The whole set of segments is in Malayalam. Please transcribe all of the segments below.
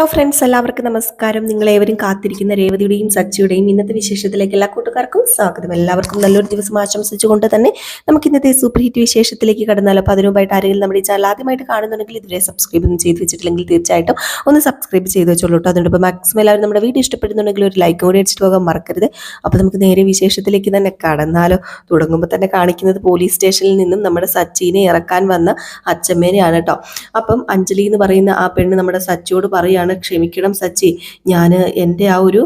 ഹലോ ഫ്രണ്ട്സ് എല്ലാവർക്കും നമസ്കാരം. നിങ്ങളേവരും കാത്തിരിക്കുന്ന രേവതിയുടെയും സച്ചിയുടെയും ഇന്നത്തെ വിശേഷത്തിലേക്ക് എല്ലാ കൂട്ടുകാർക്കും സ്വാഗതം. എല്ലാവർക്കും നല്ലൊരു ദിവസം ആശംസിച്ചുകൊണ്ട് തന്നെ നമുക്ക് ഇന്നത്തെ സൂപ്പർ ഹിറ്റ് വിശേഷത്തിലേക്ക് കടന്നാലോ അപ്പോൾ അതിനുമായിട്ട് ആരെങ്കിലും നമ്മുടെ ചാനൽ ആദ്യമായിട്ട് കാണുന്നുണ്ടെങ്കിൽ ഇതുവരെ സബ്സ്ക്രൈബ് ഒന്നും ചെയ്ത് വെച്ചിട്ടില്ലെങ്കിൽ തീർച്ചയായിട്ടും ഒന്ന് സബ്സ്ക്രൈബ് ചെയ്ത് വെച്ചോളൂ കേട്ടോ. മാക്സിമം എല്ലാവരും നമ്മുടെ വീഡിയോ ഇഷ്ടപ്പെടുന്നുണ്ടെങ്കിൽ ഒരു ലൈക്ക് കൂടി അടിച്ചിട്ട് പോകാൻ മറക്കരുത്. അപ്പോൾ നമുക്ക് നേരെ വിശേഷത്തിലേക്ക് തന്നെ കടന്നാലോ. തുടങ്ങുമ്പോൾ തന്നെ കാണിക്കുന്നത് പോലീസ് സ്റ്റേഷനിൽ നിന്നും നമ്മുടെ സച്ചിനെ ഇറക്കാൻ വന്ന അച്ഛമ്മേനെയാണ് കേട്ടോ. അപ്പം അഞ്ജലി എന്ന് പറയുന്ന ആ പെണ്ണ് നമ്മുടെ സച്ചിയോട് പറയാണ് ക്ഷമിക്കണം സച്ചി. ഞാൻ എന്റെ ആ ഒരു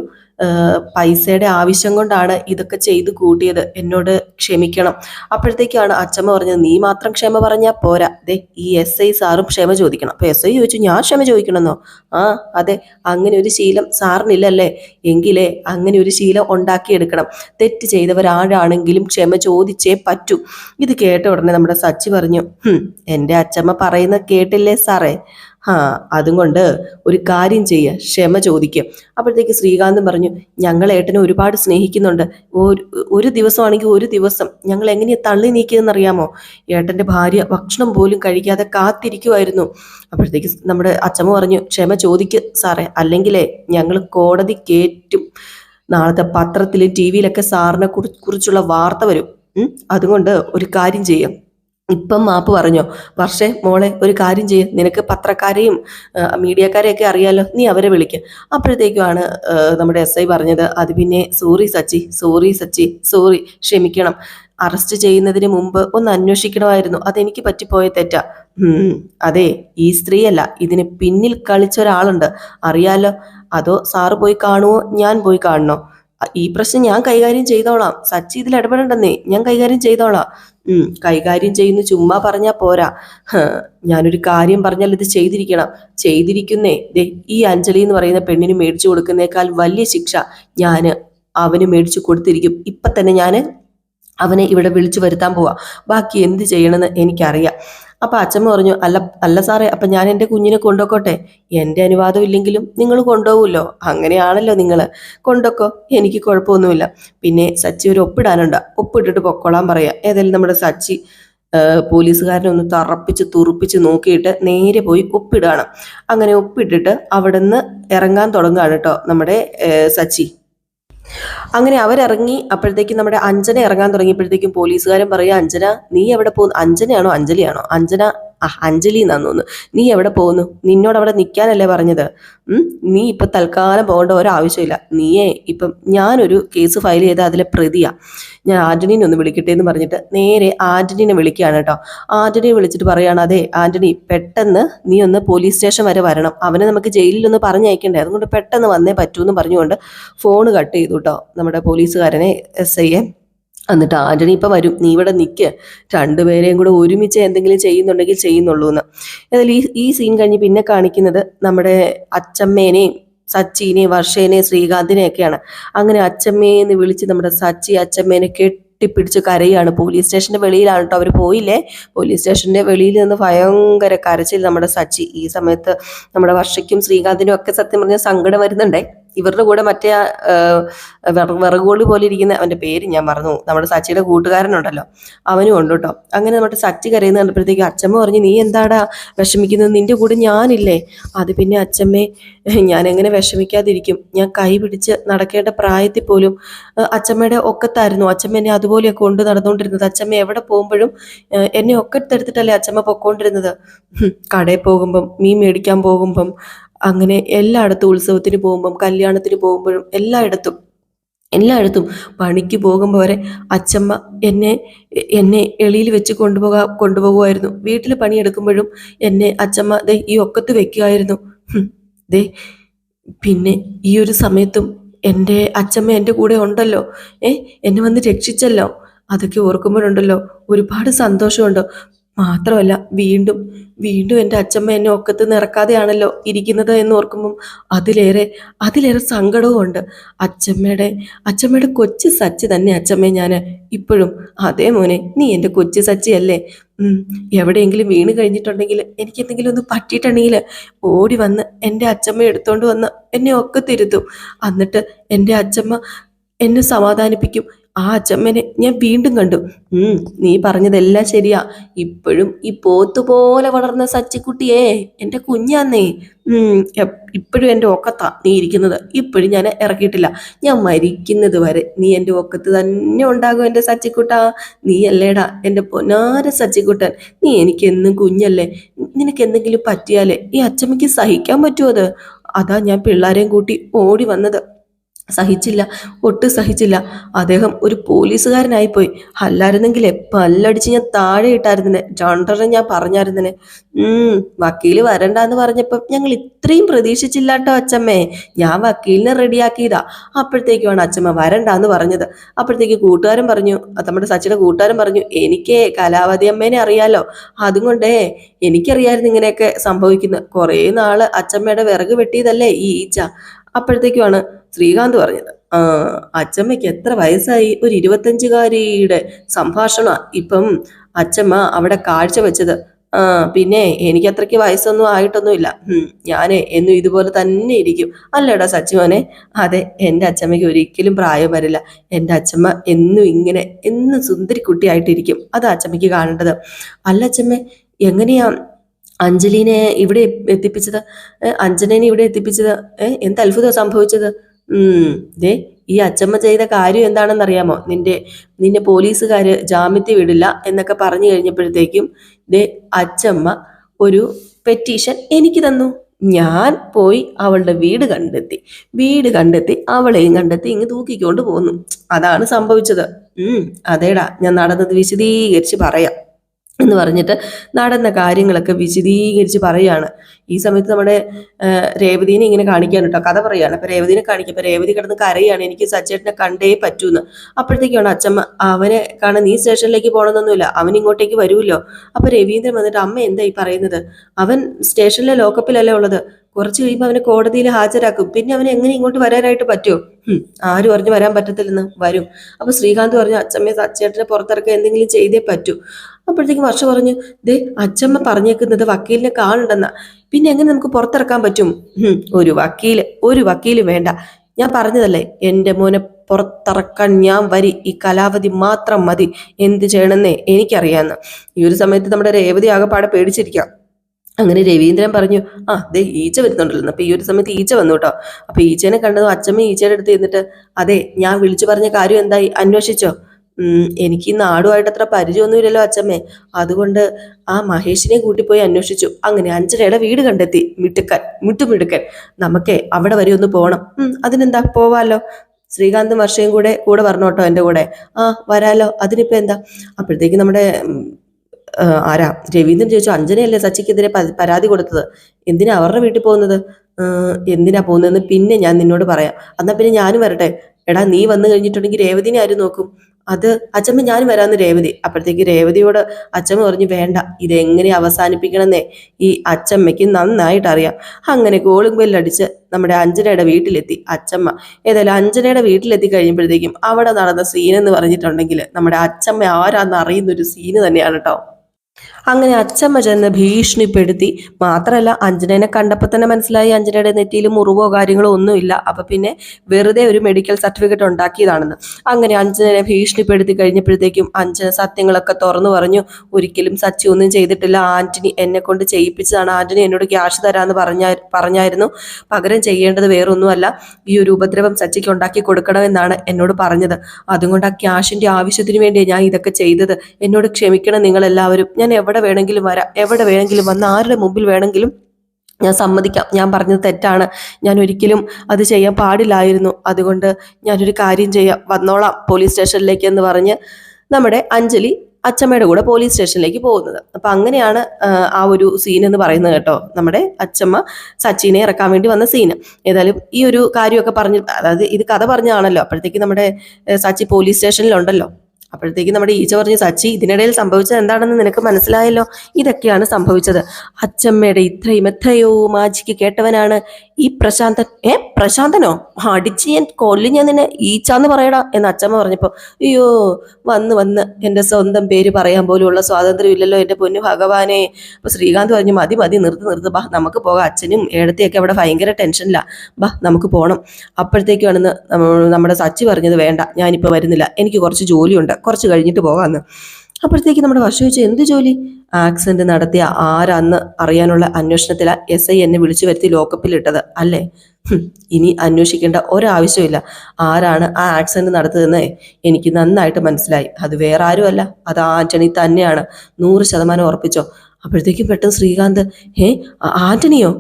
പൈസയുടെ ആവശ്യം കൊണ്ടാണ് ഇതൊക്കെ ചെയ്തു കൂട്ടിയത്. എന്നോട് ക്ഷമിക്കണം. അപ്പോഴത്തേക്കാണ് അച്ഛമ്മ പറഞ്ഞത് നീ മാത്രം ക്ഷമ പറഞ്ഞാൽ പോരാ. ദേ ഈ എസ് ഐ സാറും ക്ഷമ ചോദിക്കണം. അപ്പോൾ എസ് ഐ ചോദിച്ചു ഞാൻ ക്ഷമ ചോദിക്കണമെന്നോ? ആ അതെ. അങ്ങനെ ഒരു ശീലം സാറിനില്ലല്ലേ? എങ്കിലേ അങ്ങനെ ഒരു ശീലം ഉണ്ടാക്കിയെടുക്കണം. തെറ്റ് ചെയ്തവരാരാണെങ്കിലും ക്ഷമ ചോദിച്ചേ പറ്റൂ. ഇത് കേട്ട ഉടനെ നമ്മുടെ സച്ചി പറഞ്ഞു "ഹും, എന്റെ അച്ചമ്മ പറയുന്നത് കേട്ടില്ലേ സാറേ? ആ അതും കൊണ്ട് ഒരു കാര്യം ചെയ്യുക ക്ഷമ ചോദിക്കുക അപ്പോഴത്തേക്ക് ശ്രീകാന്തം പറഞ്ഞു ഞങ്ങൾ ഏട്ടനെ ഒരുപാട് സ്നേഹിക്കുന്നുണ്ട്. ഒരു ഒരു ദിവസമാണെങ്കിൽ ഒരു ദിവസം. ഞങ്ങൾ എങ്ങനെയാ തള്ളി നീക്കിയതെന്നറിയാമോ? ഏട്ടന്റെ ഭാര്യ ഭക്ഷണം പോലും കഴിക്കാതെ കാത്തിരിക്കുമായിരുന്നു അപ്പോഴത്തേക്ക് നമ്മുടെ അച്ഛമ്മ പറഞ്ഞു ക്ഷമ ചോദിക്കുക സാറേ. അല്ലെങ്കിലേ ഞങ്ങൾ കോടതി കേറ്റും. നാളത്തെ പത്രത്തിൽ ടി വിയിലൊക്കെ സാറിനെ കുറിച്ചുള്ള വാർത്ത വരും. അതുകൊണ്ട് ഒരു കാര്യം ചെയ്യാം. ഇപ്പം മാപ്പ് പറഞ്ഞോ പക്ഷേ മോളെ ഒരു കാര്യം ചെയ്യ നിനക്ക് പത്രക്കാരെയും മീഡിയക്കാരെയൊക്കെ അറിയാലോ നീ അവരെ വിളിക്കുക അപ്പോഴത്തേക്കുമാണ് നമ്മുടെ എസ് ഐ പറഞ്ഞത് അത് പിന്നെ sorry Sachi sorry Sachi sorry ക്ഷമിക്കണം. അറസ്റ്റ് ചെയ്യുന്നതിന് മുമ്പ് ഒന്ന് അന്വേഷിക്കണമായിരുന്നു അതെനിക്ക് പറ്റിപ്പോയ തെറ്റാ. അതെ ഈ സ്ത്രീയല്ല ഇതിന് പിന്നിൽ കളിച്ച ഒരാളുണ്ട്. അറിയാലോ അതോ സാറ് പോയി കാണുമോ ഞാൻ പോയി കാണണോ? ഈ പ്രശ്നം ഞാൻ കൈകാര്യം ചെയ്തോളാം. സച്ചി ഇതിൽ ഇടപെടണ്ടെന്നേ ഞാൻ കൈകാര്യം ചെയ്തോളാം. കൈകാര്യം ചെയ്യുന്ന ചുമ്മാ പറഞ്ഞാ പോരാ. ഞാനൊരു കാര്യം പറഞ്ഞാൽ ഇത് ചെയ്തിരിക്കണം. ചെയ്തിരിക്കുന്നേ ദേ ഈ അഞ്ജലി എന്ന് പറയുന്ന പെണ്ണിന് മേടിച്ചു കൊടുക്കുന്നേക്കാൾ വലിയ ശിക്ഷ ഞാൻ അവന് മേടിച്ചു കൊടുത്തിരിക്കും. ഇപ്പൊ തന്നെ ഞാൻ അവനെ ഇവിടെ വിളിച്ചു വരുത്താൻ പോവാ. ബാക്കി എന്ത് ചെയ്യണമെന്ന് എനിക്കറിയാം. അപ്പൊ അച്ഛമ്മ പറഞ്ഞു അല്ല അല്ല സാറേ അപ്പൊ ഞാൻ എന്റെ കുഞ്ഞിനെ കൊണ്ടുപോക്കോട്ടെ എന്റെ അനുവാദം ഇല്ലെങ്കിലും നിങ്ങൾ കൊണ്ടുപോകുമല്ലോ? അങ്ങനെയാണല്ലോ നിങ്ങൾ കൊണ്ടൊക്കോ എനിക്ക് കുഴപ്പമൊന്നുമില്ല. പിന്നെ സച്ചി ഒരു ഒപ്പിടാനുണ്ട്. ഒപ്പിട്ടിട്ട് പൊക്കോളാൻ പറയാം. ഏതായാലും നമ്മുടെ സച്ചി പോലീസുകാരനെ ഒന്ന് തറപ്പിച്ച് തുറുപ്പിച്ച് നോക്കിയിട്ട് നേരെ പോയി ഒപ്പിടുകയാണ് അങ്ങനെ ഒപ്പിട്ടിട്ട് അവിടെ നിന്ന് ഇറങ്ങാൻ തുടങ്ങുകയാണ് കേട്ടോ നമ്മുടെ സച്ചി. അങ്ങനെ അവരിറങ്ങി അപ്പോഴത്തേക്കും നമ്മുടെ അഞ്ജന ഇറങ്ങാൻ തുടങ്ങിയപ്പോഴത്തേക്കും പോലീസുകാരൻ പറയുക അഞ്ജന നീ എവിടെ പോകുന്നു? അഞ്ജനയാണോ? അഞ്ജലിയാണോ? അഞ്ജന ആ അഞ്ജലി തോന്നുന്നു. നീ എവിടെ പോകുന്നു? നിന്നോട് അവിടെ നിൽക്കാനല്ലേ പറഞ്ഞത്? നീ ഇപ്പം തൽക്കാലം പോകേണ്ട ഒരാവശ്യമില്ല. നീയേ ഇപ്പം ഞാനൊരു കേസ് ഫയൽ ചെയ്ത അതിലെ പ്രതിയാണ് ഞാൻ ആന്റണീനെ ഒന്ന് വിളിക്കട്ടെ എന്ന് പറഞ്ഞിട്ട് നേരെ ആന്റണീനെ വിളിക്കുകയാണ് കേട്ടോ. ആന്റണിയെ വിളിച്ചിട്ട് പറയുകയാണ് അതെ ആന്റണി പെട്ടെന്ന് നീ ഒന്ന് പോലീസ് സ്റ്റേഷൻ വരെ വരണം. അവനെ നമുക്ക് ജയിലിൽ ഒന്ന് പറഞ്ഞയക്കണ്ടേ? അതുകൊണ്ട് പെട്ടെന്ന് വന്നേ പറ്റൂ എന്ന് പറഞ്ഞുകൊണ്ട് ഫോൺ കട്ട് ചെയ്തു കേട്ടോ നമ്മുടെ പോലീസുകാരനെ എസ് ഐയെ എന്നിട്ട് ആന്റണി ഇപ്പം വരും. നീ ഇവിടെ നിൽക്ക് രണ്ടുപേരെയും കൂടെ ഒരുമിച്ച് എന്തെങ്കിലും ചെയ്യുന്നുണ്ടെങ്കിൽ ചെയ്യുന്നുള്ളൂ എന്ന് എന്നാൽ ഈ ഈ സീൻ കഴിഞ്ഞ് പിന്നെ കാണിക്കുന്നത് നമ്മുടെ അച്ചമ്മേനെയും സച്ചിനെയും വർഷേനെ ശ്രീകാന്തിനെയൊക്കെയാണ്. അങ്ങനെ അച്ചമ്മേന്ന് വിളിച്ച് നമ്മുടെ സച്ചി അച്ചമ്മേനെ കെട്ടിപ്പിടിച്ച് കരയാണ് പോലീസ് സ്റ്റേഷന്റെ വെളിയിലാണ് കേട്ടോ അവർ പോയില്ലേ? പോലീസ് സ്റ്റേഷന്റെ വെളിയിൽ നിന്ന് ഭയങ്കര കരച്ചിൽ നമ്മുടെ സച്ചി. ഈ സമയത്ത് നമ്മുടെ വർഷയ്ക്കും ശ്രീകാന്തിനും ഒക്കെ സത്യം പറഞ്ഞാൽ സങ്കടം വരുന്നുണ്ടേ. ഇവരുടെ കൂടെ മറ്റേ വിറകുകൊള്ളി പോലെ ഇരിക്കുന്ന അവന്റെ പേര് ഞാൻ മറന്നു. നമ്മുടെ സച്ചിയുടെ കൂട്ടുകാരനുണ്ടല്ലോ. അവനും ഉണ്ട് കേട്ടോ. അങ്ങനെ നമ്മുടെ സച്ചി കരയുന്ന കണ്ടപ്പോഴത്തേക്ക് അച്ഛമ്മ പറഞ്ഞു നീ എന്താടാ വിഷമിക്കുന്നത്? നിന്റെ കൂടെ ഞാനില്ലേ? അത് പിന്നെ അച്ഛമ്മേ ഞാൻ എങ്ങനെ വിഷമിക്കാതിരിക്കും? ഞാൻ കൈ പിടിച്ച് നടക്കേണ്ട പ്രായത്തിൽ പോലും അച്ഛമ്മയുടെ ഒക്കത്തായിരുന്നു. അച്ഛമ്മ എന്നെ അതുപോലെയൊക്കെ കൊണ്ട് നടന്നുകൊണ്ടിരുന്നത്. അച്ഛമ്മ എവിടെ പോകുമ്പോഴും എന്നെ എന്നെ ഒക്കത്തെടുത്തിട്ടല്ലേ അച്ഛമ്മ പൊക്കോണ്ടിരുന്നത്? കടയിൽ പോകുമ്പം മീൻ മേടിക്കാൻ പോകുമ്പം അങ്ങനെ എല്ലായിടത്തും ഉത്സവത്തിന് പോകുമ്പം കല്യാണത്തിന് പോകുമ്പോഴും എല്ലായിടത്തും എല്ലായിടത്തും പണിക്ക് പോകുമ്പോൾ വരെ അച്ചമ്മ എന്നെ എന്നെ എളിയിൽ വെച്ച് കൊണ്ടുപോകാ കൊണ്ടുപോകുമായിരുന്നു. വീട്ടിൽ പണിയെടുക്കുമ്പോഴും എന്നെ അച്ചമ്മ ദേ ഈ ഒക്കത്ത് വെക്കുമായിരുന്നു ദേ പിന്നെ ഈ ഒരു സമയത്തും എന്റെ അച്ചമ്മ എന്റെ കൂടെ ഉണ്ടല്ലോ. ഏ എന്നെ വന്ന് രക്ഷിച്ചല്ലോ. അതൊക്കെ ഓർക്കുമ്പോഴുണ്ടല്ലോ. ഒരുപാട് സന്തോഷമുണ്ട്. മാത്രമല്ല വീണ്ടും വീണ്ടും എന്റെ അച്ഛമ്മ എന്നെ ഒക്കത്ത് നിറക്കാതെയാണല്ലോ ഇരിക്കുന്നത് എന്ന് ഓർക്കുമ്പം അതിലേറെ അതിലേറെ സങ്കടവും ഉണ്ട്. അച്ഛമ്മയുടെ അച്ചമ്മയുടെ കൊച്ചു സച്ചി തന്നെ അച്ഛമ്മയെ ഞാൻ ഇപ്പോഴും അതേ മോനെ നീ എന്റെ കൊച്ചു സച്ചിയല്ലേ? എവിടെയെങ്കിലും വീണ് കഴിഞ്ഞിട്ടുണ്ടെങ്കിൽ എനിക്ക് എന്തെങ്കിലും ഒന്ന് പറ്റിയിട്ടുണ്ടെങ്കിൽ ഓടി വന്ന് എന്റെ അച്ഛമ്മ എടുത്തോണ്ട് വന്ന് എന്നെ ഒക്കെ തിരുത്തും എന്നിട്ട് എന്റെ അച്ഛമ്മ എന്നെ സമാധാനിപ്പിക്കും ആ അച്ചമ്മനെ ഞാൻ വീണ്ടും കണ്ടു. നീ പറഞ്ഞതെല്ലാം ശരിയാ. ഇപ്പോഴും ഈ പോത്തുപോലെ വളർന്ന സച്ചിക്കുട്ടിയെ എന്റെ കുഞ്ഞാന്നേ. ഇപ്പോഴും എന്റെ ഒക്കത്താ നീ ഇരിക്കുന്നത്. ഇപ്പോഴും ഞാൻ ഇറക്കിയിട്ടില്ല. ഞാൻ മരിക്കുന്നത് വരെ നീ എന്റെ ഒക്കത്ത് തന്നെ ഉണ്ടാകും എന്റെ സച്ചിക്കുട്ട. നീ അല്ലേടാ എന്റെ പൊന്നാര സച്ചിക്കുട്ടൻ. നീ എനിക്ക് എന്നും കുഞ്ഞല്ലേ. നിനക്ക് എന്തെങ്കിലും പറ്റിയാലേ ഈ അച്ചമ്മയ്ക്ക് സഹിക്കാൻ പറ്റുമോ അത്. അതാ ഞാൻ പിള്ളേരെയും കൂട്ടി ഓടി വന്നത്. സഹിച്ചില്ല ഒട്ടും സഹിച്ചില്ല. അദ്ദേഹം ഒരു പോലീസുകാരനായി പോലീസുകാരനായിപ്പോയി. അല്ലായിരുന്നെങ്കിലേ പല്ലടിച്ച് ഞാൻ താഴെ ഇട്ടായിരുന്നെ രണ്ടെണ്ണം ഞാൻ പറഞ്ഞായിരുന്നെ ഉം വക്കീൽ വരണ്ടാന്ന് പറഞ്ഞപ്പോൾ ഞങ്ങൾ ഇത്രയും പ്രതീക്ഷിച്ചില്ല കേട്ടോ അച്ചമ്മേ. ഞാൻ വക്കീലിനെ റെഡിയാക്കിയതാ. അപ്പോഴത്തേക്കുമാണ് അച്ചമ്മ വരണ്ടാന്ന് പറഞ്ഞത്. അപ്പോഴത്തേക്ക് കൂട്ടുകാരൻ പറഞ്ഞു നമ്മുടെ സച്ചിയുടെ കൂട്ടുകാരൻ പറഞ്ഞു എനിക്ക് കലാവതി അമ്മേനെ അറിയാലോ. അതും കൊണ്ടേ എനിക്കറിയായിരുന്നു ഇങ്ങനെയൊക്കെ സംഭവിക്കുന്നത് കുറേ നാൾ അച്ചമ്മയുടെ വിറക് വെട്ടിയതല്ലേ ഈ ഈച്ച. അപ്പോഴത്തേക്കുമാണ് ശ്രീകാന്ത് പറഞ്ഞത്. അച്ചമ്മയ്ക്ക് എത്ര വയസ്സായി? ഒരു ഇരുപത്തഞ്ചുകാരിയുടെ സംഭാഷണ ഇപ്പം അച്ചമ്മ അവിടെ കാഴ്ച വെച്ചത്. ആ പിന്നെ എനിക്ക് അത്രയ്ക്ക് വയസ്സൊന്നും ആയിട്ടൊന്നുമില്ല. ഞാനേ എന്നും ഇതുപോലെ തന്നെ ഇരിക്കും. അല്ലടാ സച്ചിമോനെ. അതെ എന്റെ അച്ചമ്മയ്ക്ക് ഒരിക്കലും പ്രായം വരില്ല. എന്റെ അച്ചമ്മ എന്നും ഇങ്ങനെ എന്നും സുന്ദരി കുട്ടിയായിട്ടിരിക്കും അത് അച്ചമ്മയ്ക്ക് കാണേണ്ടത്. അല്ല അച്ചമ്മ എങ്ങനെയാ അഞ്ജലീനെ ഇവിടെ എത്തിപ്പിച്ചത്? ഏ, അഞ്ജനേനെ ഇവിടെ എത്തിപ്പിച്ചത്? എന്ത് അത്ഭുതം സംഭവിച്ചത്? ദേ ഈ അച്ചമ്മ ചെയ്ത കാര്യം എന്താണെന്ന് അറിയാമോ നിന്റെ നിന്നെ പോലീസുകാര് ജാമ്യത്തിൽ വിടില്ല എന്നൊക്കെ പറഞ്ഞു കഴിഞ്ഞപ്പോഴത്തേക്കും ദേ അച്ചമ്മ ഒരു പെറ്റീഷൻ എനിക്ക് തന്നു. ഞാൻ പോയി അവളുടെ വീട് കണ്ടെത്തി. വീട് കണ്ടെത്തി അവളെയും കണ്ടെത്തി ഇങ്ങ് തൂക്കിക്കൊണ്ട് പോന്നു. അതാണ് സംഭവിച്ചത്. ഉം. അതേടാ ഞാൻ നടന്നത് വിശദീകരിച്ച് പറയാം. എന്ന് പറഞ്ഞിട്ട് നടന്ന കാര്യങ്ങളൊക്കെ വിശദീകരിച്ച് പറയുകയാണ്. ഈ സമയത്ത് നമ്മുടെ രേവതിനെ ഇങ്ങനെ കാണിക്കാൻ കേട്ടോ കഥ പറയുകയാണ്. അപ്പൊ രേവതിനെ കാണിക്കും. അപ്പൊ രേവതി കിടന്ന് കരയാണ് എനിക്ക് സച്ചേട്ടനെ കണ്ടേ പറ്റൂന്ന്. അപ്പോഴത്തേക്കാണ് അച്ചമ്മ അവനെ കാണാൻ നീ സ്റ്റേഷനിലേക്ക് പോകണമെന്നൊന്നുമില്ല അവൻ ഇങ്ങോട്ടേക്ക് വരുമല്ലോ. അപ്പൊ രവീന്ദ്രൻ വന്നിട്ട് അമ്മ എന്താ ഈ പറയുന്നത്? അവൻ സ്റ്റേഷനിലെ ലോക്കപ്പിലല്ലേ ഉള്ളത്? കുറച്ച് കഴിയുമ്പോൾ അവനെ കോടതിയിൽ ഹാജരാക്കും. പിന്നെ അവനെ എങ്ങനെ ഇങ്ങോട്ട് വരാനായിട്ട് പറ്റുമോ ആരും അറിഞ്ഞു വരാൻ പറ്റത്തില്ലെന്ന് വരും. അപ്പൊ ശ്രീകാന്ത് പറഞ്ഞു അച്ഛമ്മയെ സച്ചേട്ടനെ പുറത്തിറക്കാൻ എന്തെങ്കിലും ചെയ്തേ പറ്റൂ. അപ്പോഴത്തേക്കും വർഷ പറഞ്ഞു ദേ അച്ഛമ്മ പറഞ്ഞേക്കുന്നത് വക്കീലിനെ കാണണ്ടെന്ന പിന്നെ എങ്ങനെ നമുക്ക് പുറത്തിറക്കാൻ പറ്റും? ഒരു വക്കീൽ ഒരു വക്കീൽ വേണ്ട. ഞാൻ പറഞ്ഞതല്ലേ എന്റെ മോനെ പുറത്തിറക്കാൻ ഞാൻ വരി. ഈ കലാവധി മാത്രം മതി. എന്ത് ചെയ്യണമെന്നേ എനിക്കറിയാന്ന്. ഈ ഒരു സമയത്ത് നമ്മുടെ രേവതി ആകെപ്പാടെ പേടിച്ചിരിക്കാം. അങ്ങനെ രവീന്ദ്രൻ പറഞ്ഞു ആ ദേ ഈച്ച വരുന്നുണ്ടല്ലോ. അപ്പൊ ഈ ഒരു സമയത്ത് ഈച്ച വന്നു കേട്ടോ അപ്പൊ ഈച്ചേനെ കണ്ടതും അച്ഛമ്മ ഈച്ചയുടെ അടുത്ത് എന്നിട്ട് അതെ ഞാൻ വിളിച്ചു പറഞ്ഞ കാര്യം എന്തായി? അന്വേഷിച്ചോ. എനിക്ക് ഈ നാടുമായിട്ട് അത്ര പരിചയമൊന്നുമില്ലല്ലോ അച്ഛമ്മേ. അതുകൊണ്ട് ആ മഹേഷിനെ കൂട്ടിപ്പോയി അന്വേഷിച്ചു. അങ്ങനെ അഞ്ചരയുടെ വീട് കണ്ടെത്തി. മിടുക്കൻ മിട്ടുമിടുക്കൻ. നമുക്കേ അവിടെ വരെ ഒന്ന് പോകണം അതിനെന്താ? പോവാലോ? ശ്രീകാന്തും വർഷയും കൂടെ കൂടെ പറഞ്ഞു എന്റെ കൂടെ? ആ വരാലോ? അതിനിപ്പോ എന്താ? അപ്പോഴത്തേക്ക് നമ്മുടെ ആരാ? രവീന്ദ്രൻ ചോദിച്ചു അഞ്ജനയല്ലേ സച്ചിക്കെതിരെ പരാതി കൊടുത്തത്? എന്തിനാ അവരുടെ വീട്ടിൽ പോകുന്നത്? എന്തിനാ പോകുന്നതെന്ന് പിന്നെ ഞാൻ നിന്നോട് പറയാം. എന്നാ പിന്നെ ഞാനും വരട്ടെ. എടാ നീ വന്നു കഴിഞ്ഞിട്ടുണ്ടെങ്കിൽ രേവതിനെ ആരും നോക്കും? അത് അച്ഛമ്മ ഞാൻ വരാമെന്ന് രേവതി. അപ്പോഴത്തേക്ക് രേവതിയോട് അച്ഛമ്മ പറഞ്ഞു വേണ്ട ഇതെങ്ങനെ അവസാനിപ്പിക്കണമെന്നേ? ഈ അച്ചമ്മയ്ക്ക് നന്നായിട്ട് അറിയാം. അങ്ങനെ കോളിംഗ് ബെല്ലടിച്ച് നമ്മുടെ അഞ്ജനയുടെ വീട്ടിലെത്തി. അച്ചമ്മ ഏതായാലും അഞ്ജനയുടെ വീട്ടിലെത്തി കഴിയുമ്പോഴത്തേക്കും അവിടെ നടന്ന സീൻ എന്ന് പറഞ്ഞിട്ടുണ്ടെങ്കിൽ നമ്മുടെ അച്ചമ്മ ആരാന്ന് അറിയുന്ന ഒരു സീന് തന്നെയാണ് കേട്ടോ അങ്ങനെ അച്ചമ്മ ചെന്ന് ഭീഷണിപ്പെടുത്തി. മാത്രമല്ല അഞ്ജനേനെ കണ്ടപ്പോൾ തന്നെ മനസ്സിലായി അഞ്ജനയുടെ നെറ്റിയിൽ മുറിവോ കാര്യങ്ങളോ ഒന്നുമില്ല. അപ്പൊ പിന്നെ വെറുതെ ഒരു മെഡിക്കൽ സർട്ടിഫിക്കറ്റ് ഉണ്ടാക്കിയതാണെന്ന്. അങ്ങനെ അഞ്ജനനെ ഭീഷണിപ്പെടുത്തി കഴിഞ്ഞപ്പോഴത്തേക്കും അഞ്ജന സത്യങ്ങളൊക്കെ തുറന്നു പറഞ്ഞു. ഒരിക്കലും സച്ചി ഒന്നും ചെയ്തിട്ടില്ല. ആന്റണി എന്നെ കൊണ്ട് ചെയ്യിപ്പിച്ചതാണ്. ആന്റണി എന്നോട് ക്യാഷ് തരാന്ന് പറഞ്ഞ പറഞ്ഞായിരുന്നു. പകരം ചെയ്യേണ്ടത് വേറൊന്നുമല്ല. ഈ ഒരു ഉപദ്രവം സച്ചിക്ക് ഉണ്ടാക്കി കൊടുക്കണമെന്നാണ് എന്നോട് പറഞ്ഞത്. അതുകൊണ്ട് ആ ക്യാഷിന്റെ ആവശ്യത്തിന് വേണ്ടിയാണ് ഞാൻ ഇതൊക്കെ ചെയ്തത്. എന്നോട് ക്ഷമിക്കണം നിങ്ങൾ എല്ലാവരും ഞാൻ എവിടെ വേണമെങ്കിലും വരാം എവിടെ വേണമെങ്കിലും വന്ന് ആരുടെ മുമ്പിൽ വേണമെങ്കിലും ഞാൻ സമ്മതിക്കാം. ഞാൻ പറഞ്ഞത് തെറ്റാണ്. ഞാൻ ഒരിക്കലും അത് ചെയ്യാൻ പാടില്ലായിരുന്നു. അതുകൊണ്ട് ഞാനൊരു കാര്യം ചെയ്യാം. വന്നോളാം പോലീസ് സ്റ്റേഷനിലേക്ക് എന്ന് പറഞ്ഞ് നമ്മുടെ അഞ്ജലി അച്ചമ്മയുടെ കൂടെ പോലീസ് സ്റ്റേഷനിലേക്ക് പോകുന്നത്. അപ്പം അങ്ങനെയാണ് ആ, ഒരു സീൻ എന്ന് പറയുന്നത് കേട്ടോ. നമ്മുടെ അച്ചമ്മ സച്ചിനെ ഇറക്കാൻ വേണ്ടി വന്ന സീന് ഏതായാലും ഈ ഒരു കാര്യമൊക്കെ പറഞ്ഞ് അതായത് ഇത് കഥ പറഞ്ഞാണല്ലോ അപ്പോഴത്തേക്ക് നമ്മുടെ സച്ചി പോലീസ് സ്റ്റേഷനിലുണ്ടല്ലോ. അപ്പോഴത്തേക്ക് നമ്മുടെ ഈച്ച പറഞ്ഞു സച്ചി ഇതിനിടയിൽ സംഭവിച്ചത് എന്താണെന്ന് നിനക്ക് മനസ്സിലായല്ലോ? ഇതൊക്കെയാണ് സംഭവിച്ചത്. അച്ചമ്മയുടെ ഇത്രയും എത്രയോ മാജിക്ക് കേട്ടവനാണ് ഈ പ്രശാന്തൻ ഏ പ്രശാന്തനോ? അടിച്ച് ഞാൻ കൊല്ലി ഞാൻ നിന്നെ. ഈച്ചാന്ന് പറയടാ എന്ന് അച്ചമ്മ പറഞ്ഞപ്പോ അയ്യോ വന്ന് വന്ന് എന്റെ സ്വന്തം പേര് പറയാൻ പോലുള്ള സ്വാതന്ത്ര്യം ഇല്ലല്ലോ എന്റെ പൊന്നു ഭഗവാനെ. അപ്പൊ ശ്രീകാന്ത് പറഞ്ഞു മതി മതി നിർത്തി നിർത്ത്. ബാ നമുക്ക് പോകാം. അച്ഛനും ഏടത്തെയൊക്കെ അവിടെ ഭയങ്കര ടെൻഷനില്ല ബാ നമുക്ക് പോകണം അപ്പോഴത്തേക്കാണെന്ന് നമ്മ- നമ്മുടെ സച്ചി പറഞ്ഞത് വേണ്ട ഞാനിപ്പോൾ വരുന്നില്ല. എനിക്ക് കുറച്ച് ജോലിയുണ്ട്. കുറച്ച് കഴിഞ്ഞിട്ട് പോകാമെന്ന് അപ്പോഴത്തേക്ക് നമ്മുടെ വർഷം ചോദിച്ചു എന്ത് ജോലി? ആക്സിഡന്റ് നടത്തിയ ആരാന്ന് അറിയാനുള്ള അന്വേഷണത്തില എസ് ഐ എന്നെ വിളിച്ചു വരുത്തി ലോക്കപ്പിലിട്ടത് അല്ലേ? ഇനി അന്വേഷിക്കേണ്ട ഒരാവശ്യമില്ല ആരാണ് ആ ആക്സിഡന്റ് നടത്തിയതെന്ന് എനിക്ക് നന്നായിട്ട് മനസ്സിലായി. അത് വേറെ ആരുമല്ല അത് ആന്റണി തന്നെയാണ്. നൂറ് ശതമാനം ഉറപ്പിച്ചോ? അപ്പോഴത്തേക്കും പെട്ടെന്ന് ശ്രീകാന്ത് ഏ ആന്റണിയോ?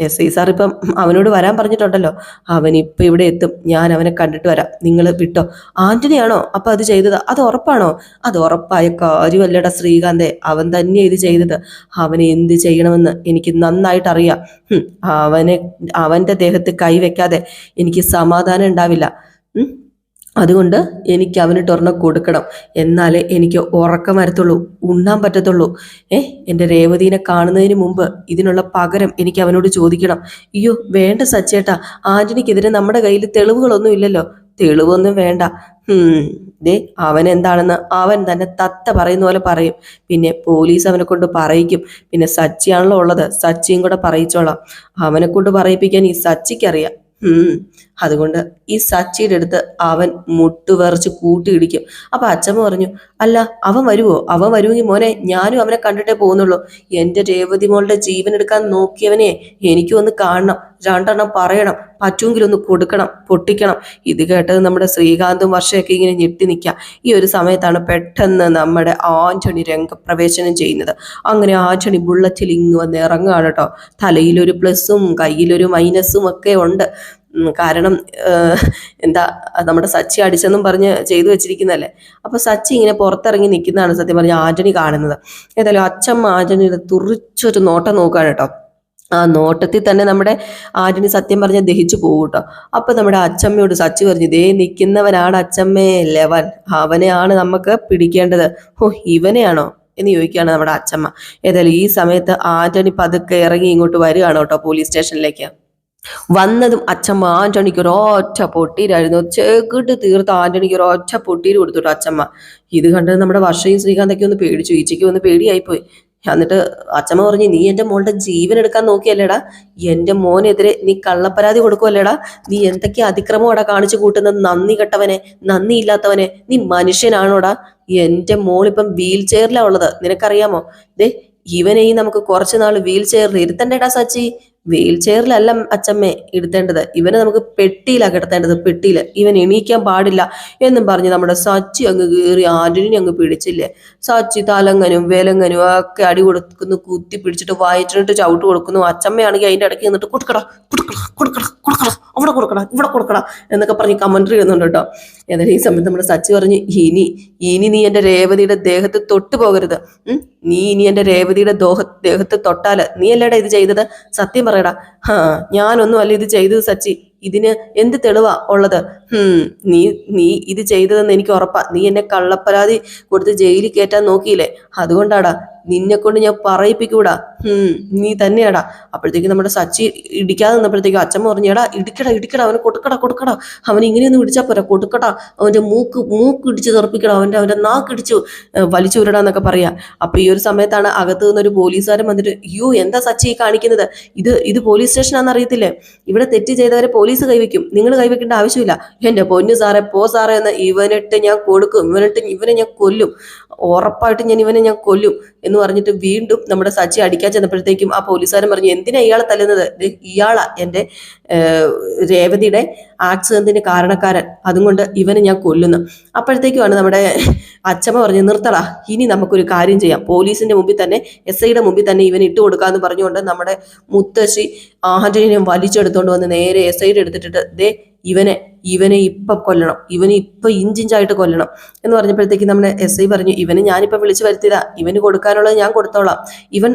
എസ് ഐ സാർ ഇപ്പം അവനോട് വരാൻ പറഞ്ഞിട്ടുണ്ടല്ലോ. അവൻ ഇപ്പം ഇവിടെ എത്തും. ഞാൻ അവനെ കണ്ടിട്ട് വരാം. നിങ്ങൾ വിട്ടോ? ആന്റണിയാണോ അപ്പം അത് ചെയ്തത്? അത് ഉറപ്പാണോ? അത് ഉറപ്പായ കാര്യമല്ലടാ ശ്രീകാന്തേ. അവൻ തന്നെ ഇത് ചെയ്തത്. അവനെ എന്ത് ചെയ്യണമെന്ന് എനിക്ക് നന്നായിട്ട് അറിയാം. അവനെ അവന്റെ ദേഹത്ത് കൈവെക്കാതെ എനിക്ക് സമാധാനം ഉണ്ടാവില്ല. അതുകൊണ്ട് എനിക്ക് അവന് ടൊർണം കൊടുക്കണം. എന്നാലേ എനിക്ക് ഉറക്കം വരത്തുള്ളൂ ഉണ്ണാൻ പറ്റത്തുള്ളൂ. ഏ എന്റെ രേവതീനെ കാണുന്നതിന് മുമ്പ് ഇതിനുള്ള പകരം എനിക്ക് അവനോട് ചോദിക്കണം. അയ്യോ വേണ്ട സച്ചേട്ടാ ആന്റണിക്കെതിരെ നമ്മുടെ കയ്യിൽ തെളിവുകളൊന്നും ഇല്ലല്ലോ. തെളിവൊന്നും വേണ്ട. ദേ അവൻ എന്താണെന്ന് അവൻ തന്നെ തത്ത പറയുന്ന പോലെ പറയും. പിന്നെ പോലീസ് അവനെ കൊണ്ട് പറയിക്കും. പിന്നെ സച്ചിയാണല്ലോ ഉള്ളത് സച്ചിയും കൂടെ പറയിച്ചോളാം. അവനെ കൊണ്ട് പറയിപ്പിക്കാൻ ഈ സച്ചിക്കറിയാം. അതുകൊണ്ട് ഈ സച്ചിയുടെ അടുത്ത് അവൻ മുട്ടുവറച്ച് കൂട്ടിയിടിക്കും. അപ്പൊ അച്ഛമ്മ പറഞ്ഞു അല്ല അവൻ വരുവോ? അവൻ വരുമെങ്കിൽ മോനെ ഞാനും അവനെ കണ്ടിട്ടേ പോകുന്നുള്ളൂ. എന്റെ രേവതി മോളുടെ ജീവൻ എടുക്കാൻ നോക്കിയവനെ എനിക്കും ഒന്ന് കാണണം. രണ്ടെണ്ണം പറയണം. പറ്റുമെങ്കിൽ ഒന്ന് കൊടുക്കണം പൊട്ടിക്കണം. ഇത് കേട്ടത് നമ്മുടെ ശ്രീകാന്തും വർഷയൊക്കെ ഇങ്ങനെ ഞെട്ടി നിൽക്കുക. ഈ ഒരു സമയത്താണ് പെട്ടെന്ന് നമ്മുടെ ആന്റണി രംഗപ്രവേശനം ചെയ്യുന്നത്. അങ്ങനെ ആന്റണി ബുള്ളറ്റിൽ ഇങ്ങ് വന്ന് ഇറങ്ങുകയാണ് കേട്ടോ. തലയിലൊരു പ്ലസും കയ്യിലൊരു മൈനസും ഒക്കെ ഉണ്ട്. കാരണം എന്താ നമ്മുടെ സച്ചി അടിച്ചെന്നും പറഞ്ഞ് ചെയ്തു വെച്ചിരിക്കുന്നതല്ലേ? അപ്പൊ സച്ചി ഇങ്ങനെ പുറത്തിറങ്ങി നിൽക്കുന്നതാണ് സത്യം പറഞ്ഞ ആന്റണി കാണുന്നത്. ഏതായാലും അച്ഛമ്മ ആന്റണിയുടെ തുറിച്ചൊരു നോട്ടം നോക്കുകയാണ് കേട്ടോ. ആ നോട്ടത്തിൽ തന്നെ നമ്മുടെ ആന്റണി സത്യം പറഞ്ഞ ദഹിച്ചു പോകും കേട്ടോ. അപ്പൊ നമ്മുടെ അച്ചമ്മയോട് സച്ചി പറഞ്ഞു ദേ നിൽക്കുന്നവനാണ് അച്ചമ്മേ ലെവൻ. അവനെയാണ് നമുക്ക് പിടിക്കേണ്ടത്. ഓ ഇവനെയാണോ? എന്ന് ചോദിക്കുകയാണ് നമ്മുടെ അച്ചമ്മ ഏതായാലും ഈ സമയത്ത് ആന്റണി പതുക്കെ ഇറങ്ങി ഇങ്ങോട്ട് വരികയാണ് കേട്ടോ പോലീസ് സ്റ്റേഷനിലേക്ക്. വന്നതും അച്ഛമ്മ ആന്റണിക്ക് ഒരു ഒറ്റ പൊട്ടീരായിരുന്നു ചെകിട്ട് തീർത്ത് ആന്റണിക്ക് ഒരു ഒറ്റ പൊട്ടീര് കൊടുത്തുട്ടോ അച്ഛമ്മ. ഇത് കണ്ടത് നമ്മുടെ വർഷയും ശ്രീകാന്തൊക്കെ ഒന്ന് പേടിച്ചു. ഈച്ചയ്ക്ക് ഒന്ന് പേടിയായിപ്പോയി. എന്നിട്ട് അച്ഛമ്മ പറഞ്ഞു നീ എന്റെ മോളുടെ ജീവൻ എടുക്കാൻ നോക്കിയല്ലേടാ? എന്റെ മോനെതിരെ നീ കള്ളപ്പരാതി കൊടുക്കുമല്ലേടാ നീ എന്തൊക്കെ അതിക്രമമാടാ കാണിച്ചു കൂട്ടുന്നത്? നന്ദി കെട്ടവനെ നന്ദി ഇല്ലാത്തവനെ നീ മനുഷ്യനാണോടാ? എന്റെ മോളിപ്പം വീൽ ചെയറിലാ ഉള്ളത്. നിനക്കറിയാമോ? ദേ ഇവനെയും നമുക്ക് കുറച്ചു നാൾ വീൽ ചെയറിൽ ഇരുത്തണ്ടേടാ സച്ചി. വീൽ ചെയറിലല്ല അച്ചമ്മേ ഇടുത്തേണ്ടത്. ഇവനെ നമുക്ക് പെട്ടിയിലാ കിടത്തേണ്ടത് പെട്ടിയിൽ ഇവൻ എണീക്കാൻ പാടില്ല എന്നും പറഞ്ഞ് നമ്മുടെ സച്ചി അങ്ങ് കീറി ആന്റണിനെ അങ്ങ് പിടിച്ചില്ലേ? സച്ചി തലങ്ങനും വേലങ്ങനും ഒക്കെ അടി കൊടുക്കുന്നു കുത്തി പിടിച്ചിട്ട് വായിച്ചിട്ട് ചവിട്ട് കൊടുക്കുന്നു. അച്ചമ്മയാണെങ്കിൽ അതിന്റെ ഇടയ്ക്ക് നിന്നിട്ട് കൊടുക്കടാ കൊടുക്കട കൊടുക്കട കൊടുക്കട അവിടെ കൊടുക്കട ഇവിടെ കൊടുക്കട എന്നൊക്കെ പറഞ്ഞ് കമന്ററി ചെയ്യുന്നുണ്ട് കേട്ടോ. എന്നാലും ഈ സമയത്ത് നമ്മുടെ സച്ചി പറഞ്ഞു ഇനി ഇനി നീ എന്റെ രേവതിയുടെ ദേഹത്ത് തൊട്ടു പോകരുത്? നീ ഇനി എന്റെ രേവതിയുടെ ദോഹ ദേഹത്ത് തൊട്ടാൽ നീ അല്ലേടാ ഇത് ചെയ്തത്? സത്യം പറയടാ. ഹാ ഞാനൊന്നും അല്ല ഇത് ചെയ്തത് സച്ചി. ഇതിന് എന്ത് തെളിവാ ഉള്ളത്? ഹും നീ നീ ഇത് ചെയ്തതെന്ന് എനിക്ക് ഉറപ്പാ. നീ എന്നെ കള്ളപ്പരാതി കൊടുത്ത് ജയിലിൽ കയറ്റാൻ നോക്കിയില്ലേ? അതുകൊണ്ടാടാ നിന്നെ കൊണ്ട് ഞാൻ പറയിപ്പിക്കൂടാ. നീ തന്നെയാടാ. അപ്പോഴത്തേക്ക് നമ്മുടെ സച്ചി ഇടിക്കാതെ നിന്നപ്പോഴത്തേക്ക് അച്ഛൻ പറഞ്ഞു എടാ ഇടിക്കടാ ഇടിക്കടാ അവനെ കൊടുക്കടാ കൊടുക്കടാ. അവൻ ഇങ്ങനെയൊന്നും ഇടിച്ചാൽ പോരാ കൊടുക്കടാ. അവന്റെ മൂക്ക് മൂക്ക് ഇടിച്ച് തെറപ്പിക്കടാ അവന്റെ അവന്റെ നാക്ക് ഇടിച്ചു വലിച്ചു വിടടാന്നൊക്കെ പറയാ. അപ്പൊ ഈ ഒരു സമയത്താണ് അകത്ത് നിന്നൊരു പോലീസുകാരൻ വന്നിട്ട് അയ്യോ എന്താ സച്ചി കാണിക്കുന്നത്? ഇത് ഇത് പോലീസ് സ്റ്റേഷനാണെന്ന് അറിയത്തില്ലേ ഇവിടെ തെറ്റ് ചെയ്തവരെ പോലീസ് കൈവയ്ക്കും. നിങ്ങൾ കൈവയ്ക്കേണ്ട ആവശ്യമില്ല. എന്റെ പൊന്നു സാറേ പോ സാറേ എന്ന് ഇവനിട്ട് ഞാൻ കൊടുക്കും. ഇവനിട്ട് ഇവനെ ഞാൻ കൊല്ലും. ഉറപ്പായിട്ടും ഞാൻ ഇവനെ ഞാൻ കൊല്ലും എന്ന് പറഞ്ഞിട്ട് വീണ്ടും നമ്മുടെ സച്ചി അടിക്കാൻ ചെന്നപ്പോഴത്തേക്കും ആ പോലീസുകാരൻ പറഞ്ഞു എന്തിനാ ഇയാളെ തല്ലുന്നത്? ഇയാളാ എന്റെ രേവതിയുടെ ആക്സിഡന്റിന് കാരണക്കാരൻ. അതുകൊണ്ട് ഇവനെ ഞാൻ കൊല്ലുന്നു. അപ്പോഴത്തേക്കുമാണ് നമ്മുടെ അച്ഛമ്മ പറഞ്ഞു നിർത്തടാ ഇനി നമുക്കൊരു കാര്യം ചെയ്യാം. പോലീസിന്റെ മുമ്പിൽ തന്നെ എസ് ഐയുടെ മുമ്പിൽ തന്നെ ഇവൻ ഇട്ട് കൊടുക്കാന്ന് പറഞ്ഞുകൊണ്ട് നമ്മുടെ മുത്തശ്ശി ആന്റണിനെ വലിച്ചെടുത്തോണ്ട് വന്ന് നേരെ എസ് ഐയുടെ എടുത്തിട്ട് ദേ ഇവനെ ഇവനെ ഇപ്പം കൊല്ലണം. ഇവനെ ഇപ്പം ഇഞ്ചിഞ്ചായിട്ട് കൊല്ലണം എന്ന് പറഞ്ഞപ്പോഴത്തേക്ക് നമ്മുടെ എസ് ഐ പറഞ്ഞു ഇവന് ഞാനിപ്പോ വിളിച്ചു വരുത്തിയതാ. ഇവന് കൊടുക്കാനുള്ളത് ഞാൻ കൊടുത്തോളാം. ഇവൻ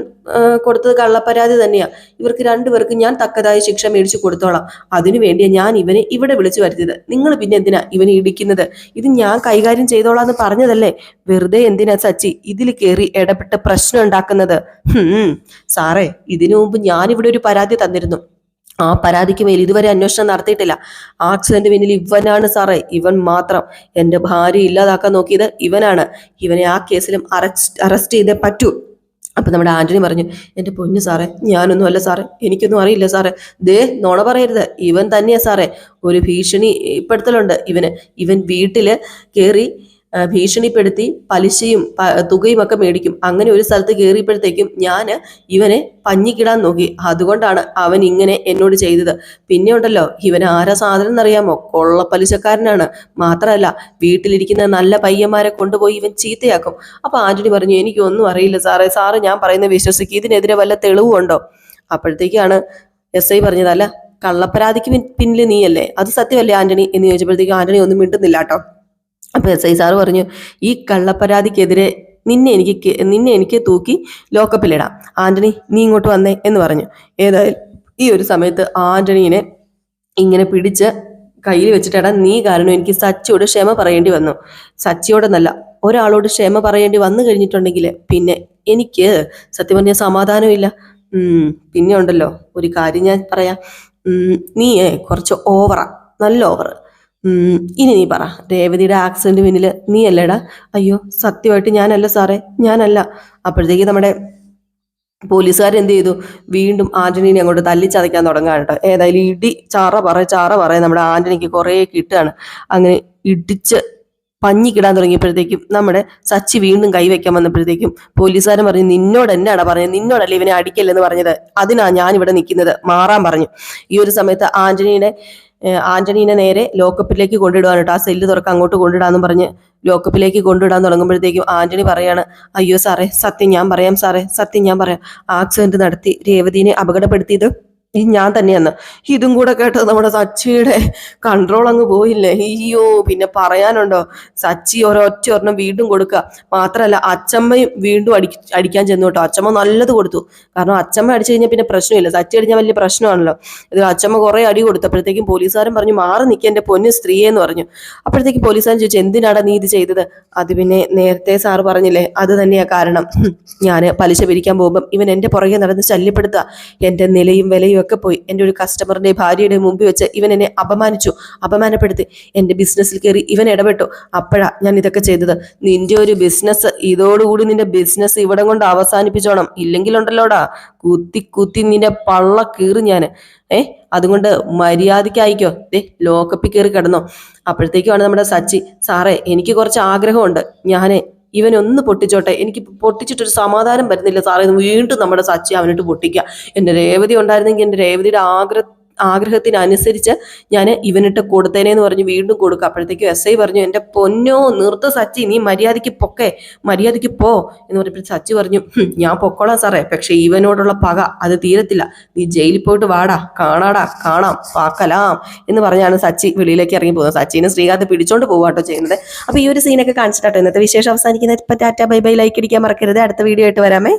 കൊടുത്തത് കള്ളപ്പരാതി തന്നെയാ. ഇവർക്ക് രണ്ടുപേർക്ക് ഞാൻ തക്കതായ ശിക്ഷ മേടിച്ചു കൊടുത്തോളാം. അതിനു വേണ്ടിയാ ഞാൻ ഇവനെ ഇവിടെ വിളിച്ചു വരുത്തിയത്. നിങ്ങൾ പിന്നെ എന്തിനാ ഇവനെ ഇടിക്കുന്നത്? ഇത് ഞാൻ കൈകാര്യം ചെയ്തോളാം എന്ന് പറഞ്ഞതല്ലേ? വെറുതെ എന്തിനാ സച്ചി ഇതിൽ കയറി ഇടപെട്ട് പ്രശ്നം ഉണ്ടാക്കുന്നത്? സാറേ ഇതിനു മുമ്പ് ഞാനിവിടെ ഒരു പരാതി തന്നിരുന്നു. ആ പരാതിക്ക് മേൽ ഇതുവരെ അന്വേഷണം നടത്തിയിട്ടില്ല. ആക്സിഡന്റ് പിന്നിൽ ഇവനാണ് സാറേ. ഇവൻ മാത്രം. എന്റെ ഭാര്യ ഇല്ലാതാക്കാൻ നോക്കിയത് ഇവനാണ്. ഇവനെ ആ കേസിലും അറസ്റ്റ് അറസ്റ്റ് ചെയ്തേ പറ്റൂ. അപ്പൊ നമ്മുടെ ആന്റണി പറഞ്ഞു എന്റെ പൊന്നു സാറേ ഞാനൊന്നും അല്ല സാറേ എനിക്കൊന്നും അറിയില്ല സാറേ. ദേ നോണ പറയരുത് ഇവൻ തന്നെയാണ് സാറേ. ഒരു ഭീഷണി ഇപ്പെടുത്തലുണ്ട് ഇവന്. ഇവൻ വീട്ടിൽ കയറി ഭീഷണിപ്പെടുത്തി പലിശയും തുകയും ഒക്കെ മേടിക്കും. അങ്ങനെ ഒരു സ്ഥലത്ത് കയറിയപ്പോഴത്തേക്കും ഞാൻ ഇവനെ പഞ്ഞിക്കിടാൻ നോക്കി. അതുകൊണ്ടാണ് അവൻ ഇങ്ങനെ എന്നോട് ചെയ്തത്. പിന്നെ ഉണ്ടല്ലോ ഇവൻ ആരാ സാധനം എന്നറിയാമോ? കൊള്ള പലിശക്കാരനാണ് മാത്രമല്ല വീട്ടിലിരിക്കുന്ന നല്ല പയ്യന്മാരെ കൊണ്ടുപോയി ഇവൻ ചീത്തയാക്കും. അപ്പൊ ആന്റണി പറഞ്ഞു എനിക്കൊന്നും അറിയില്ല സാറേ. സാറ് ഞാൻ പറയുന്ന വിശ്വസിക്കും. ഇതിനെതിരെ വല്ല തെളിവുണ്ടോ അപ്പോഴത്തേക്കാണ് എസ് ഐ പറഞ്ഞത് അല്ല കള്ളപ്പരാതിക്ക് പിന്നിൽ നീയല്ലേ? അത് സത്യമല്ലേ ആന്റണി? എന്ന് ചോദിച്ചപ്പോഴത്തേക്കും ആന്റണി ഒന്നും മിണ്ടുന്നില്ല കേട്ടോ. അപ്പൊ എസ് ഐ സാറ് പറഞ്ഞു ഈ കള്ളപ്പരാതിക്കെതിരെ നിന്നെ എനിക്ക് നിന്നെ എനിക്ക് തൂക്കി ലോക്കപ്പിലിടാം ആന്റണി നീ ഇങ്ങോട്ട് വന്നേ എന്ന് പറഞ്ഞു. ഏതായാലും ഈ ഒരു സമയത്ത് ആന്റണീനെ ഇങ്ങനെ പിടിച്ച് കയ്യിൽ വെച്ചിട്ടാണ് നീ കാരണം എനിക്ക് സച്ചിയോട് ക്ഷമ പറയേണ്ടി വന്നു. സച്ചിയോടെന്നല്ല ഒരാളോട് ക്ഷമ പറയേണ്ടി വന്നു കഴിഞ്ഞിട്ടുണ്ടെങ്കിൽ പിന്നെ എനിക്ക് സത്യം പറഞ്ഞാൽ സമാധാനമില്ല. പിന്നെ ഉണ്ടല്ലോ ഒരു കാര്യം ഞാൻ പറയാം. നീയേ കുറച്ച് ഓവറാ നല്ല ഓവർ ഇനി നീ പറ. രേവതിയുടെ ആക്സിഡന്റ് പിന്നിൽ നീ അല്ലേടാ? അയ്യോ സത്യമായിട്ട് ഞാനല്ല സാറേ. ഞാനല്ല. അപ്പോഴത്തേക്ക് നമ്മുടെ പോലീസുകാർ എന്ത് ചെയ്തു? വീണ്ടും ആന്റണീനെ അങ്ങോട്ട് തല്ലിച്ചതയ്ക്കാൻ തുടങ്ങാണ് കേട്ടോ. ഏതായാലും ഇടി ചാറ പറ ചാറ പറ നമ്മുടെ ആന്റണിക്ക് കുറേ കിട്ടുകയാണ്. അങ്ങനെ ഇടിച്ച് പഞ്ഞി കിടാൻ തുടങ്ങിയപ്പോഴത്തേക്കും നമ്മുടെ സച്ചി വീണ്ടും കൈവയ്ക്കാൻ വന്നപ്പോഴത്തേക്കും പോലീസുകാരൻ പറഞ്ഞു നിന്നോട് എന്നാണ് പറഞ്ഞത്? നിന്നോടല്ലേ ഇവനെ അടിക്കല്ലെന്ന് പറഞ്ഞത്? അതിനാ ഞാൻ ഇവിടെ നിൽക്കുന്നത്? മാറാൻ പറഞ്ഞു. ഈ ഒരു സമയത്ത് ആന്റണീനെ ഏഹ് ആന്റണീനെ നേരെ ലോക്കപ്പിലേക്ക് കൊണ്ടിടുവാൻ കേട്ടോ. ആ സെല്ല് തുറക്കാൻ അങ്ങോട്ട് കൊണ്ടിടാന്ന് പറഞ്ഞ് ലോക്കപ്പിലേക്ക് കൊണ്ടിടാൻ തുടങ്ങുമ്പോഴത്തേക്കും ആന്റണി പറയാണ് അയ്യോ സാറേ സത്യം ഞാൻ പറയാം സാറേ സത്യം ഞാൻ പറയാം. ആക്സിഡന്റ് നടത്തി രേവതിനെ അപകടപ്പെടുത്തിയത് ഞാൻ തന്നെയാന്ന്. ഇതും കൂടെ കേട്ടത് നമ്മുടെ സച്ചിയുടെ കൺട്രോൾ അങ്ങ് പോയില്ലേ? അയ്യോ പിന്നെ പറയാനുണ്ടോ? സച്ചി ഒരൊറ്റ ഒരെണ്ണം വീണ്ടും കൊടുക്കുക. മാത്രമല്ല അച്ചമ്മയും വീണ്ടും അടി അടിക്കാൻ ചെന്നു കേട്ടോ. അച്ചമ്മ നല്ലത് കൊടുത്തു. കാരണം അച്ചമ്മ അടിച്ചു കഴിഞ്ഞാൽ പിന്നെ പ്രശ്നമില്ല. സച്ചി അടിഞ്ഞാൽ വലിയ പ്രശ്നമാണല്ലോ. ഇത് അച്ചമ്മ കുറെ അടി കൊടുത്തപ്പോഴത്തേക്കും പോലീസുകാരൻ പറഞ്ഞു മാറി നിൽക്കുക എന്റെ പൊന്നു സ്ത്രീയെ എന്ന് പറഞ്ഞു. അപ്പോഴത്തേക്കും പോലീസുകാരൻ ചോദിച്ചു എന്തിനാടാ നീ ഇത് ചെയ്തത്? അത് പിന്നെ നേരത്തെ സാറ് പറഞ്ഞില്ലേ അത് തന്നെയാ കാരണം. ഞാൻ പലിശ പിരിക്കാൻ പോകുമ്പം ഇവൻ എന്റെ പുറകെ നടന്ന് ശല്യപ്പെടുത്തുക എന്റെ നിലയും വിലയും ഒക്കെ പോയി. എന്റെ ഒരു കസ്റ്റമറിന്റെ ഭാര്യയുടെ മുമ്പിൽ വെച്ച് ഇവൻ എന്നെ അപമാനിച്ചു. അപമാനപ്പെടുത്തി. എന്റെ ബിസിനസ്സിൽ കയറി ഇവൻ ഇടപെട്ടു. അപ്പോഴാ ഞാൻ ഇതൊക്കെ ചെയ്തത്. നിന്റെ ഒരു ബിസിനസ് ഇതോടുകൂടി നിന്റെ ബിസിനസ് ഇവിടെ കൊണ്ട് അവസാനിപ്പിച്ചോണം. ഇല്ലെങ്കിലുണ്ടല്ലോടാ? കുത്തി കുത്തി നിന്റെ പള്ള കീറി ഞാൻ. ഏ? അതുകൊണ്ട് മര്യാദയ്ക്ക് അയക്കോ ദേ ലോക്കപ്പിൽ കയറി കിടന്നോ. അപ്പോഴത്തേക്കുമാണ് നമ്മുടെ സച്ചി സാറേ എനിക്ക് കുറച്ച് ആഗ്രഹമുണ്ട്. ഞാൻ ഇവനൊന്ന് പൊട്ടിച്ചോട്ടെ. എനിക്ക് പൊട്ടിച്ചിട്ടൊരു സമാധാനം വരുന്നില്ല സാറേ. വീണ്ടും നമ്മുടെ സച്ചി അവനിട്ട് പൊട്ടിക്കുക. എന്റെ രേവതി ഉണ്ടായിരുന്നെങ്കിൽ എന്റെ രേവതിയുടെ ആഗ്രഹ ആഗ്രഹത്തിനനുസരിച്ച് ഞാൻ ഇവനിട്ട് കൊടുത്തേനെ എന്ന് പറഞ്ഞ് വീണ്ടും കൊടുക്കുക അപ്പോഴത്തേക്കും എസ് ഐ പറഞ്ഞു എന്റെ പൊന്നോ നിർത്ത് സച്ചി നീ മര്യാദയ്ക്ക് പൊക്കെ മര്യാദയ്ക്ക് പോ. എന്ന് പറഞ്ഞപ്പോൾ സച്ചി പറഞ്ഞു ഞാൻ പൊക്കോളാം സാറേ പക്ഷെ ഇവനോടുള്ള പക അത് തീരത്തില്ല. നീ ജയിലിൽ പോയിട്ട് വാടാ കാണാടാ കാണാം പാക്കലാം എന്ന് പറഞ്ഞാണ് സച്ചി വെളിയിലേക്ക് ഇറങ്ങി പോകുന്നത്. സച്ചിനെ ശ്രീകാന്ത് പിടിച്ചോണ്ട് പോവാട്ടോ ചെയ്യുന്നത്. അപ്പോൾ ഈ ഒരു സീനൊക്കെ കാണിച്ചിട്ടാട്ടോ ഇന്നത്തെ വിശേഷം അവസാനിക്കുന്നത്. ഇപ്പം ടാറ്റ ബൈ ബൈ ലൈക്ക് ഇടിക്കാൻ മറക്കരുത്. അടുത്ത വീഡിയോ ആയിട്ട് വരാമേ.